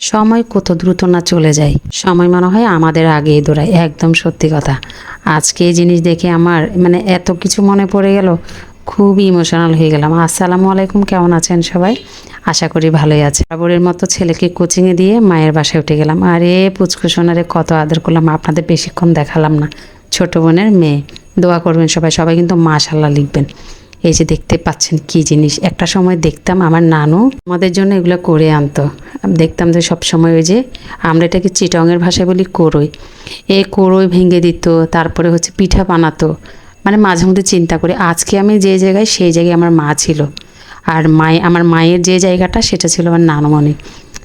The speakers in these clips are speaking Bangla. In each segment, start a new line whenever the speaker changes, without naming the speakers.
সময় কত দ্রুত না চলে যায়। সময় মনে হয় আমাদের আগেই দৌড়ায়, একদম সত্যি কথা। আজকে এই জিনিস দেখে আমার মানে এত কিছু মনে পড়ে গেল, খুবই ইমোশনাল হয়ে গেলাম। আসসালামু আলাইকুম, কেমন আছেন সবাই? আশা করি ভালোই আছে বরাবরের মতো ছেলেকে কোচিংয়ে দিয়ে মায়ের বাসায় উঠে গেলাম। আরে, পুচকু সোনারে কত আদর করলাম, আপনাদের বেশিক্ষণ দেখালাম না। ছোট বোনের মেয়ে। দোয়া করবেন সবাই সবাই কিন্তু মাশাল্লাহ লিখবেন। এই যে দেখতে পাচ্ছেন কি জিনিস। একটা সময় দেখতাম আমার নানু আমাদের জন্য এগুলো করে আনতো। দেখতাম যে সবসময় ওই যে আমরা এটাকে চিটংয়ের ভাষায় বলি কোরই এ কোরই ভেঙে দিত, তারপরে হচ্ছে পিঠা বানাতো। মানে মাঝে মধ্যে চিন্তা করি, আজকে আমি যে জায়গায় সেই জায়গায় আমার মা ছিল। আর মায়ে, আমার মায়ের যে জায়গাটা সেটা ছিল আমার নানুমণি।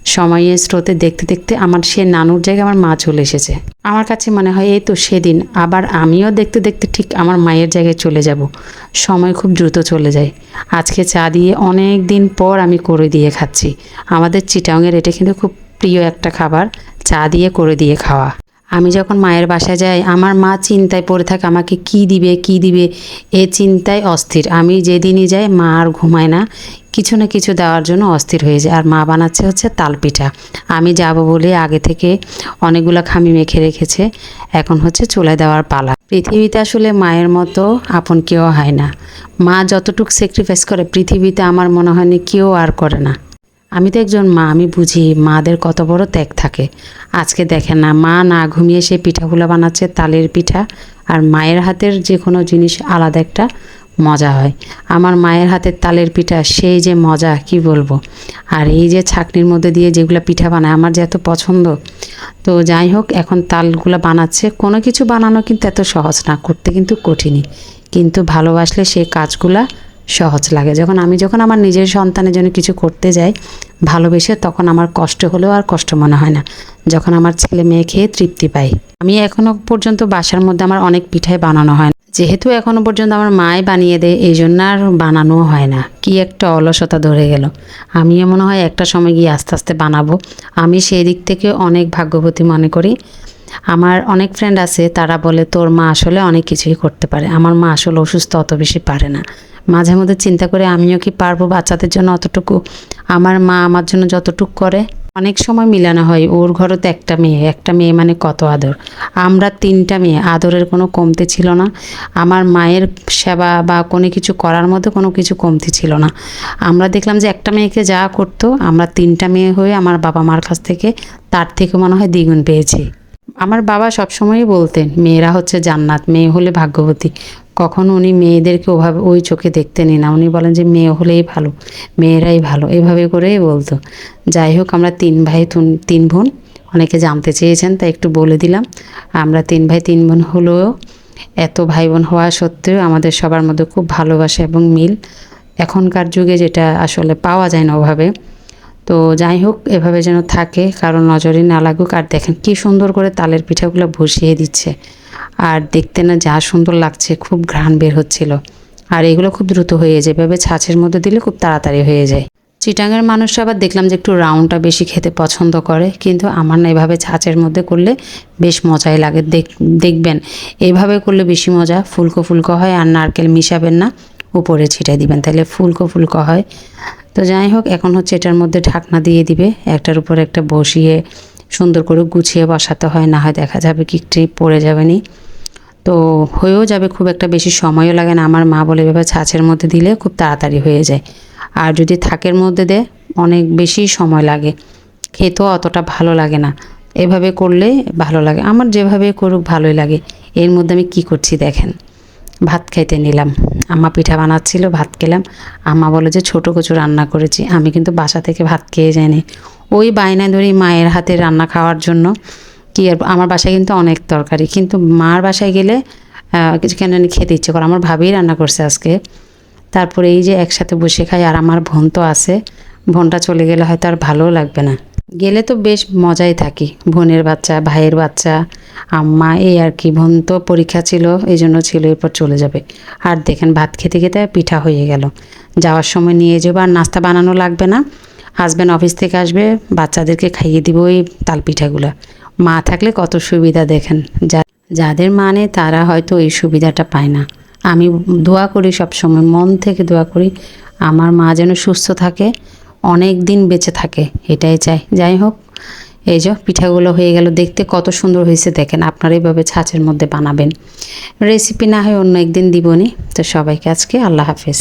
সময়ের স্রোতে দেখতে দেখতে আমার সে নানুর জায়গায় আমার মা চলে এসেছে। আমার কাছে মনে হয়, এই তো সেদিন, আবার আমিও দেখতে দেখতে ঠিক আমার মায়ের জায়গায় চলে যাব। সময় খুব দ্রুত চলে যায়। আজকে চা দিয়ে অনেক দিন পর আমি করে দিয়ে খাচ্ছি। আমাদের চিটাংয়ের এটা কিন্তু খুব প্রিয় একটা খাবার। চা দিয়ে করে দিয়ে খাওয়া। আমি যখন মায়ের বাসায় যাই, আমার মা চিন্তায় পড়ে থাকে, আমাকে কি দিবে কি দিবে? এ চিন্তায় অস্থির। আমি যেদিনই যাই, মা আর ঘুমায় না। কিছু না কিছু দেওয়ার জন্য অস্থির হয়ে যায়। আর মা বানাচ্ছে হচ্ছে তালপিঠা। আমি যাব বলে আগে থেকে অনেকগুলো খামি মেখে রেখেছে। এখন হচ্ছে চুলায় দেওয়ার পালা। পৃথিবীতে আসলে মায়ের মতো আপন কেউ হয় না। মা যতটুকু স্যাক্রিফাইস করে, পৃথিবীতে আমার মনে হয় না কেউ আর করে না। আমি তো একজন মা, আমি বুঝি মাদের কত বড় ত্যাগ থাকে। আজকে দেখেন না, মা না ঘুমিয়ে সে পিঠাগুলো বানাচ্ছে, তালের পিঠা আর মায়ের হাতের যে কোনো জিনিস আলাদা একটা মজা হয়। আমার মায়ের হাতের তালের পিঠা, সেই যে মজা, কি বলব? আর এই যে ছাকনির মধ্যে দিয়ে যেগুলো পিঠা বানায়, আমার যে এত পছন্দ। তো যাই হোক, এখন তালগুলো বানাচ্ছে। কোনো কিছু বানানো কিন্তু এত সহজ না, করতে কিন্তু কঠিনই। কিন্তু ভালোবাসলে সেই কাজগুলা সহজ লাগে। যখন আমি যখন আমার নিজের সন্তানের জন্য কিছু করতে যাই, ভালোবেসে তখন আমার কষ্ট হলেও আর কষ্ট মনে হয় না। যখন আমার ছেলে মেয়ে খেয়ে তৃপ্তি পাই। আমি এখনও পর্যন্ত বাসার মধ্যে আমার অনেক পিঠাই বানানো হয় যেহেতু এখনও পর্যন্ত আমার মায় বানিয়ে দেয় এই জন্য আর বানানো হয় না। কি একটা অলসতা ধরে গেল। আমিও মনে হয় একটা সময় গিয়ে আস্তে আস্তে বানাবো। আমি সেই দিক থেকে অনেক ভাগ্যবতী মনে করি। আমার অনেক ফ্রেন্ড আছে, তারা বলে, তোর মা আসলে অনেক কিছুই করতে পারে। আমার মা আসলে অসুস্থ অত বেশি পারে না। মাঝে মধ্যে চিন্তা করে আমিও কি পারব বাচ্চাদের জন্য অতটুকু? আমার মা আমার জন্য যতটুকু করে। অনেক সময় মিলানো হয়, ওর ঘরে তো একটা মেয়ে একটা মেয়ে মানে কত আদর। আমরা তিনটা মেয়ে, আদরের কোনো কমতি ছিল না। আমার মায়ের সেবা বা কোনো কিছু করার মধ্যে কোনো কিছু কমতি ছিল না। আমরা দেখলাম যে একটা মেয়েকে যা করতো, আমরা তিনটা মেয়ে হয়ে আমার বাবা মার কাছ থেকে, তার থেকে মনে হয় দ্বিগুণ পেয়েছি। আমার বাবা সবসময়ই বলতেন, মেয়েরা হচ্ছে জান্নাত, মেয়ে হলে ভাগ্যবতী। কখনো উনি মেয়েদেরকে ওভাবে ওই চোখে দেখতেনই না। উনি বলেন যে, মেয়ে হলেই ভালো, মেয়েরাই ভালো। এভাবে করেই বলতো। যাই হোক, আমরা তিন ভাই, তুন- বোন, অনেকে জানতে চেয়েছেন, তাই একটু বলে দিলাম। আমরা তিন ভাই, তিন বোন হলেও এত ভাই বোন হওয়া সত্ত্বেও আমাদের সবার মধ্যে খুব ভালোবাসা এবং মিল। এখনকার যুগে যেটা আসলে পাওয়া যায় না ওভাবে। তো যাই হোক, এভাবে যেন থাকে কারণ নজরে না লাগুক। আর দেখেন কি সুন্দর করে তালের পিঠাগুলো বসিয়ে দিচ্ছে। আর দেখতে না যা সুন্দর লাগছে, খুব ঘ্রাণ বের হচ্ছিল। আর এগুলো খুব দ্রুত হয়ে যায়, এভাবে ছাঁচের মধ্যে দিলে খুব তাড়াতাড়ি হয়ে যায়। চিটাঙের মানুষরা আবার দেখলাম যে একটু রাউন্ডটা বেশি খেতে পছন্দ করে, কিন্তু আমার না এভাবে ছাঁচের মধ্যে করলে বেশ মজাই লাগে। দেখ, দেখবেন, এভাবে করলে বেশি মজা। ফুলকো ফুলকো হয় আর নারকেল মিশাবেন না, উপরে ছিটাই দিবেন। তাহলে ফুলকো ফুলকো হয়। তো যাই হোক, এখন হচ্ছে এটার মধ্যে ঢাকনা দিয়ে দিবে। একটার উপর একটা বসিয়ে সুন্দর করে গুছিয়ে বসাতে হয়, না হয় দেখা যাবে কি একটু পড়ে যাবে নি। তো হয়েও যাবে, খুব একটা বেশি সময়ও লাগে না। আমার মা বলে এভাবে ছাঁচের মধ্যে দিলে খুব তাড়াতাড়ি হয়ে যায়। আর যদি থাকের মধ্যে দেয়, অনেক বেশি সময় লাগে। খেতেও অতটা ভালো লাগে না। এভাবে করলে ভালো লাগে। আমার যেভাবে করুক ভালোই লাগে। এর মধ্যে আমি কি করছি দেখেন। ভাত খাইতে নিলাম। আম্মা পিঠা বানাচ্ছিল, ভাত খেলাম। আম্মা বলে যে, ছোটো কচু রান্না করেছি। আমি কিন্তু বাসা থেকে ভাত খেয়ে যাইনি। ওই বায়না ধরি মায়ের হাতে রান্না খাওয়ার জন্য কি আর, আমার বাসায় কিন্তু অনেক তরকারি। কিন্তু মার বাসায় গেলে কিছু কেন খেতে ইচ্ছে করে। আমার ভাবেই রান্না করছে আজকে। তারপরে এই যে একসাথে বসে খাই, আর আমার বোন তো আছে, বোনটা চলে গেলে হয়তো আর ভালোও লাগবে না। গেলে তো বেশ মজাই থাকি। বোনের বাচ্চা, ভাইয়ের বাচ্চা, আম্মা এই আর কি। বোন তো পরীক্ষা ছিল এই জন্য ছিল, এরপর চলে যাবে। আর দেখেন, ভাত খেতে খেতে পিঠা হয়ে গেল। যাওয়ার সময় নিয়ে যাব, আর নাস্তা বানানো লাগবে না। হাজব্যান্ড অফিস থেকে আসবে, বাচ্চাদেরকে খাইয়ে দিব ওই তাল পিঠাগুলো। মা থাকলে কত সুবিধা দেখেন। যা, যাদের মানে তারা হয়তো এই সুবিধাটা পায় না। আমি দোয়া করি সবসময়, মন থেকে দোয়া করি, আমার মা যেন সুস্থ থাকে। অনেক দিন বেঁচে থাকে, এটাই চাই। যাই হোক, এই যে পিঠাগুলো হয়ে গেল দেখতে কত সুন্দর হয়েছে দেখেন, আপনারা এইভাবে ছাঁচের মধ্যে বানাবেন। রেসিপি না হয় অন্য একদিন দিবনি। তো সবাইকে আজকে আল্লাহ হাফেজ।